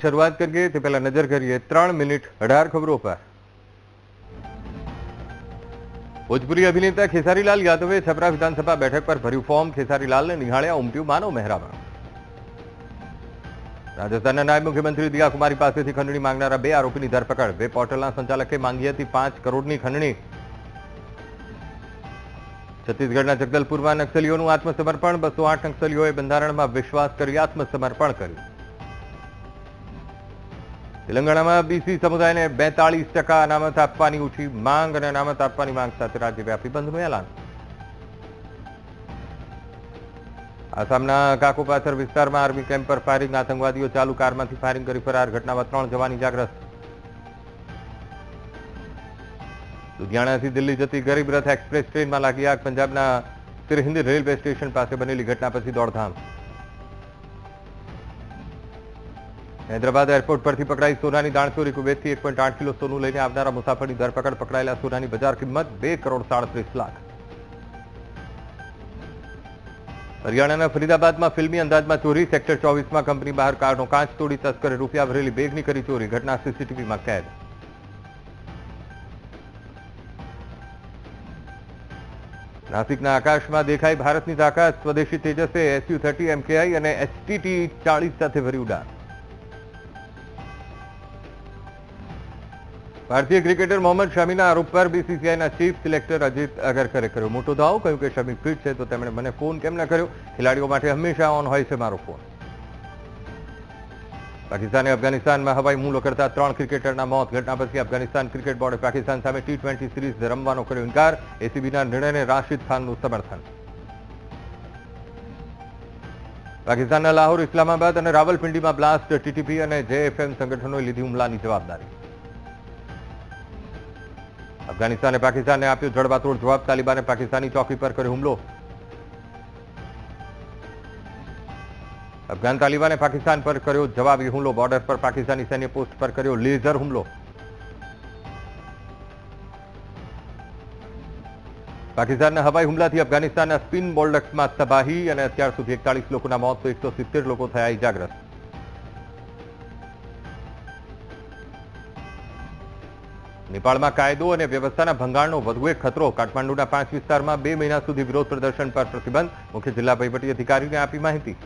શરૂઆત કરીએ તે પહેલા નજર કરીએ ત્રણ મિનિટ અઢાર ખબરો પર. ભોજપુરી અભિનેતા ખેસારીલાલ યાદવે છપરા વિધાનસભા બેઠક પર ભર્યું ફોર્મ. ખેસારીલાલને નિહાળ્યા ઉમટ્યું માનવ મહેરામણ. રાજસ્થાનના નાયબ મુખ્યમંત્રી દિયા કુમારી પાસેથી ખંડણી માંગનારા બે આરોપીની ધરપકડ. બે પોર્ટલના સંચાલકે માંગી હતી પાંચ કરોડની ખંડણી. છત્તીસગઢના જગદલપુરમાં નક્સલીઓનું આત્મસમર્પણ. બસો આઠ નક્સલીઓએ બંધારણમાં વિશ્વાસ કરી આત્મસમર્પણ કર્યું. તેલંગાણામાં બીસી સમુદાયને બેતાળીસ ટકા અનામત આપવાની ઊંચી માંગ અને અનામત આપવાની માંગ સાથે રાજ્યવ્યાપી બંધનું એલાન. આસામના કાકોપાસર વિસ્તારમાં આર્મી કેમ્પ પર ફાયરિંગ આતંકવાદીઓ ચાલુ કારમાંથી ફાયરિંગ કરી ફરાર. ઘટનામાં ત્રણ જવાની જાગ્રસ્ત લુધિયાણાથી દિલ્હી જતી ગરીબ રથ એક્સપ્રેસ ટ્રેનમાં લાગી આગ. પંજાબના સિરહિંદ રેલવે સ્ટેશન પાસે બનેલી ઘટના પછી દોડધામ. હૈદરાબાદ એરપોર્ટ પરથી પકડાઈ સોનાની દાણચોરી કુવેતથી એક પોઈન્ટ આઠ કિલો સોનું લઈને આવનારા મુસાફરની ધરપકડ પકડાયેલા સોનાની બજાર કિંમત બે કરોડ સાડત્રીસ લાખ. હરિયાણાના ફરીદાબાદમાં ફિલ્મી અંદાજમાં ચોરી, સેક્ટર ચોવીસમાં કંપની બહાર કારનો કાચ તોડી તસ્કરે રૂપિયા ભરેલી બેગની કરી ચોરી, ઘટના સીસીટીવીમાં કેદ. નાસિકના આકાશમાં દેખાઈ ભારતની તાકાત, સ્વદેશી તેજસે એસયુ થર્ટી એમકેઆઈ અને એચટીટી ચાળીસ સાથે ભરી ઉડાન. ભારતીય ક્રિકેટર મોહમ્મદ શમીના આરોપ પર બીસીસીઆઈના ચીફ સિલેક્ટર અજીત અગરકરે કર્યો મોટો દાવો, કહ્યું કે શમી ફિટ છે તો તેમણે મને ફોન કેમ ન કર્યો? ખેલાડીઓ માટે હંમેશા ઓન હોય છે મારો ફોન. પાકિસ્તાને અફઘાનિસ્તાનમાં હવાઈ હુમલો કરતા ત્રણ ક્રિકેટરના મોત ઘટના પછી અફઘાનિસ્તાન ક્રિકેટ બોર્ડે પાકિસ્તાન સામે ટી ટ્વેન્ટી સિરીઝ રમવાનો કર્યો ઇનકાર. એસીબીના નિર્ણયને રાશિદ ખાનનું સમર્થન. પાકિસ્તાનના લાહોર, ઇસ્લામાબાદ અને રાવલપિંડીમાં બ્લાસ્ટ ટીટીપી અને જેએફએમ સંગઠનોએ લીધી હુમલાની જવાબદારી. અફઘાનિસ્તાને પાકિસ્તાનને આપ્યો જડબાતોડ જવાબ, તાલિબાને પાકિસ્તાની ચોકી પર કર્યો હુમલો. અફઘાન તાલિબાને પાકિસ્તાન પર કર્યો જવાબી હુમલો, બોર્ડર પર પાકિસ્તાની સૈન્ય પોસ્ટ પર કર્યો લેઝર હુમલો. પાકિસ્તાનના હવાઈ હુમલાથી અફઘાનિસ્તાનના સ્પિન બોલ્ડક્સમાં તબાહી અને અત્યાર સુધી એકતાલીસ લોકોના મોત, તો એકસો સિત્તેર લોકો થયા ઇજાગ્રસ્ત. નેપાળમાં કાયદો અને વ્યવસ્થાના ભંગાણનો વધુ એક ખતરો. કાઠમાંડુના પાંચ વિસ્તારમાં બે મહિના સુધી વિરોધ પ્રદર્શન પર પ્રતિબંધ. મુખ્ય જિલ્લા વહીવટી અધિકારીને આપી માહિતી.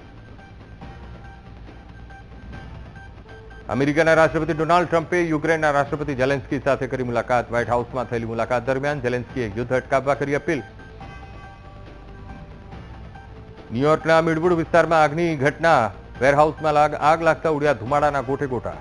અમેરિકાના રાષ્ટ્રપતિ ડોનાલ્ડ ટ્રમ્પે યુક્રેનના રાષ્ટ્રપતિ જેલેન્સ્કી સાથે કરી મુલાકાત. વ્હાઇટ હાઉસમાં થયેલી મુલાકાત દરમિયાન જેલેન્સ્કીએ યુદ્ધ અટકાવવા કરી અપીલ. ન્યૂયોર્કના મિડવુડ વિસ્તારમાં આગની ઘટના. વેરહાઉસમાં આગ લાગતા ઉડ્યા ધુમાડાના ગોટા.